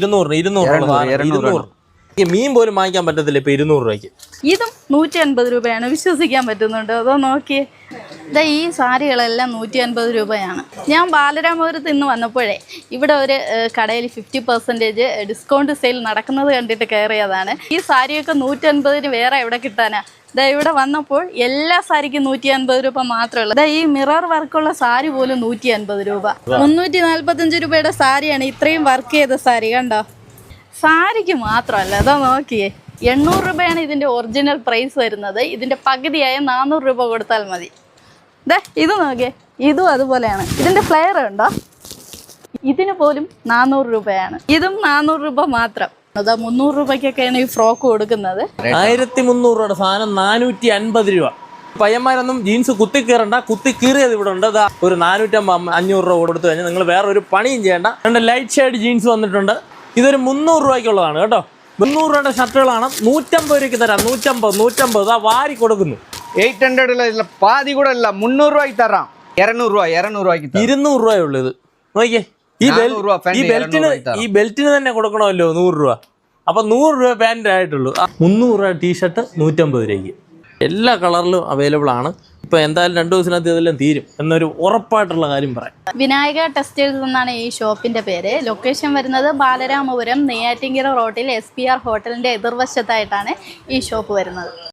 ഇരുന്നൂറ് ഇരുന്നൂറ് ഇരുന്നൂറ്, മീൻ പോലും വാങ്ങിക്കാൻ പറ്റത്തില്ല ഇപ്പൊ ഇരുന്നൂറ് രൂപയ്ക്ക്. ഇതും നൂറ്റി അൻപത് രൂപയാണ് വിശ്വസിക്കാൻ പറ്റുന്നുണ്ടോ. അതോ നോക്കിയേ. ഇതാ ഈ സാരികളെല്ലാം നൂറ്റി അൻപത് രൂപയാണ്. ഞാൻ ബാലരാമപുരത്ത് ഇന്ന് വന്നപ്പോഴേ ഇവിടെ ഒരു കടയിൽ ഫിഫ്റ്റി പെർസെന്റേജ് ഡിസ്കൗണ്ട് സെയിൽ നടക്കുന്നത് കണ്ടിട്ട് കയറിയതാണ്. ഈ സാരിയൊക്കെ നൂറ്റി അൻപതിന് വേറെ എവിടെ കിട്ടാനാ? ഇതാ ഇവിടെ വന്നപ്പോൾ എല്ലാ സാരിക്കും നൂറ്റി അൻപത് രൂപ മാത്രമേ ഉള്ളൂ. ദാ ഈ മിറർ വർക്കുള്ള സാരി പോലും നൂറ്റി അൻപത് രൂപ. മുന്നൂറ്റി നാൽപ്പത്തഞ്ച് രൂപയുടെ സാരിയാണ് ഇത്രയും വർക്ക് ചെയ്ത സാരി കണ്ടോ? സാരിക്ക് മാത്രമല്ല അതോ നോക്കിയേ. എണ്ണൂറ് രൂപയാണ് ഇതിന്റെ ഒറിജിനൽ പ്രൈസ് വരുന്നത്. ഇതിന്റെ പകുതിയായ നാനൂറ് രൂപ കൊടുത്താൽ മതി. ദേ ഇത് നോക്കിയേ. ഇതും അതുപോലെയാണ്. ഇതിന്റെ ഫ്ലെയർ ഉണ്ടോ? ഇതിന് പോലും നാനൂറ് രൂപയാണ്. ഇതും നാനൂറ് രൂപ മാത്രം. അതാ മുന്നൂറ് രൂപയ്ക്കൊക്കെയാണ് ഈ ഫ്രോക്ക് കൊടുക്കുന്നത്. ആയിരത്തി മുന്നൂറ് രൂപയുടെ സാധനം നാനൂറ്റി അൻപത് രൂപ. പയ്യന്മാരൊന്നും ജീൻസ് കുത്തി കീറണ്ട കുത്തി കീറിയത് ഇവിടെ ഉണ്ട്. അതാ ഒരു നാനൂറ്റമ്പത് അഞ്ഞൂറ് രൂപ കൊടുത്തു കഴിഞ്ഞാൽ നിങ്ങൾ വേറെ ഒരു പണിയും ചെയ്യണ്ട. രണ്ട് ലൈറ്റ് ഷെയ്ഡ് ജീൻസ് വന്നിട്ടുണ്ട്. ഇതൊരു മുന്നൂറ് രൂപയ്ക്കുള്ളതാണ് കേട്ടോ. മുന്നൂറ് രൂപയുടെ ഷർട്ടുകളാണ് നൂറ്റമ്പത് രൂപയ്ക്ക് തരാം. നൂറ്റമ്പത് നൂറ്റമ്പത് വാരി കൊടുക്കുന്നു. எயிட் ஹண்ட்ரட்ல இல்ல பாதி கூட இல்ல முந்நூறு ரூபாய்க்கு தர்றான் இரநூறுவா இரநூறு ரூபாய்க்கு தர்றான். ഇരുന്നൂറ് രൂപയേ ഉള്ളൂ ഇത് നോക്കിയേ ഈ ബെൽ- നാനൂറ് രൂപ പാന്റ് ഈ ബെൽറ്റിന് ഇരുന്നൂറ് രൂപയ്ക്ക് തരാം. ഈ ബെൽറ്റിന് തന്നെ കൊടുക്കണമല്ലോ നൂറ് രൂപ അപ്പൊ നൂറ് രൂപ പാൻറ് ആയിട്ടുള്ളൂ ആ, മുന്നൂറ് രൂപ ടീഷർട്ട് നൂറ്റമ്പത് രൂപയ്ക്ക് എല്ലാ കളറിലും അവൈലബിൾ ആണ് ഇപ്പൊ എന്തായാലും രണ്ടു ദിവസത്തിനകത്ത് ഇതെല്ലാം തീരും എന്നൊരു ഉറപ്പായിട്ടുള്ള കാര്യം പറയാം വിനായക ടെക്സ്റ്റൈൽസ് എന്നാണ് ഈ ഷോപ്പിന്റെ പേര് ലൊക്കേഷൻ വരുന്നത് ബാലരാമപുരം നെയ്യാറ്റിങ്കര റോഡിൽ എസ് പി ആർ ഹോട്ടലിന്റെ എതിർവശത്തായിട്ടാണ് ഈ ഷോപ്പ് വരുന്നത്